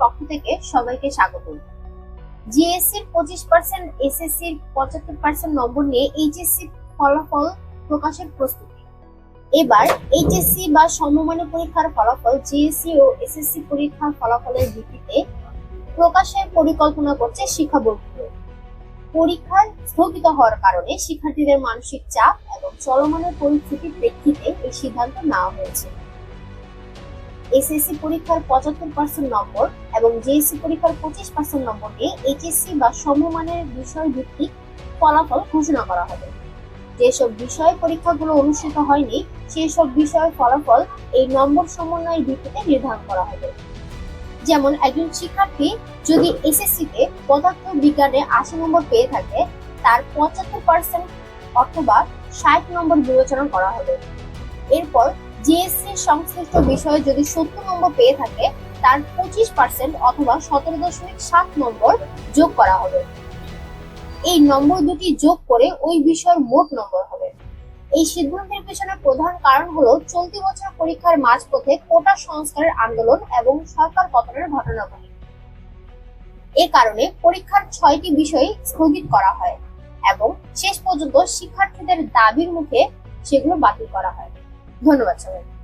পক্ষ থেকে সবাইকে স্বাগত। জিএসসির পঁচিশ পার্সেন্ট এসএসসির পঁচাত্তর পার্সেন্ট নম্বর নিয়ে এইচএসসি ফলাফল প্রকাশের প্রস্তুতি। এবার এইচএসসি বা সমমানের পরীক্ষার ফলাফল জিএসসি ও এসএসসি পরীক্ষার ফলাফলের ভিত্তিতে প্রকাশের পরিকল্পনা করছে শিক্ষা বোর্ডগুলো পরীক্ষা স্থগিত হওয়ার কারণে শিক্ষার্থীদের মানসিক চাপ এবং চলমানের পরিস্থিতির প্রেক্ষিতে এই সিদ্ধান্ত নেওয়া হয়েছে। এসএসসি পরীক্ষার পঁচাত্তর পার্সেন্ট নম্বর এবং জেএসসি পরীক্ষার পঁচিশ পার্সেন্ট নম্বর নিয়ে এইচএসসি বা সমমানের বিষয় ভিত্তিক ফলাফল ঘোষণা করা হবে। যেসব বিষয় পরীক্ষাগুলো অনুষ্ঠিত হয়নি সেই সব বিষয়ের ফলাফল এই নম্বর সমন্বয়ের ভিত্তিতে নির্ধারণ করা হবে। যেমন একজন শিক্ষার্থী যদি এসএসসি তে পদার্থ বিজ্ঞানে আশি নম্বর পেয়ে থাকে, তার পঁচাত্তর পার্সেন্ট অথবা ষাট নম্বর বিবেচনা করা হবে। এরপর জিএসসি সংশ্লিষ্ট বিষয়ে যদি সত্তর নম্বর পেয়ে থাকে তার পঁচিশ পার্সেন্ট অথবা সতেরো দশমিক সাত নম্বর যোগ করা হবে। এই নম্বর দুটি যোগ করে ওই বিষয়ের মোট নম্বর হবে। এই সিদ্ধান্তের পেছনে প্রধান কারণ হলো চলতি বছর পরীক্ষার মাঝপথে কোটা সংস্কারের আন্দোলন এবং সরকার পতনের ঘটনাগুলি এ কারণে পরীক্ষার ছয়টি বিষয় স্থগিত করা হয় এবং শেষ পর্যন্ত শিক্ষার্থীদের দাবির মুখে সেগুলো বাতিল করা হয়। ধন্যবাদ সবাই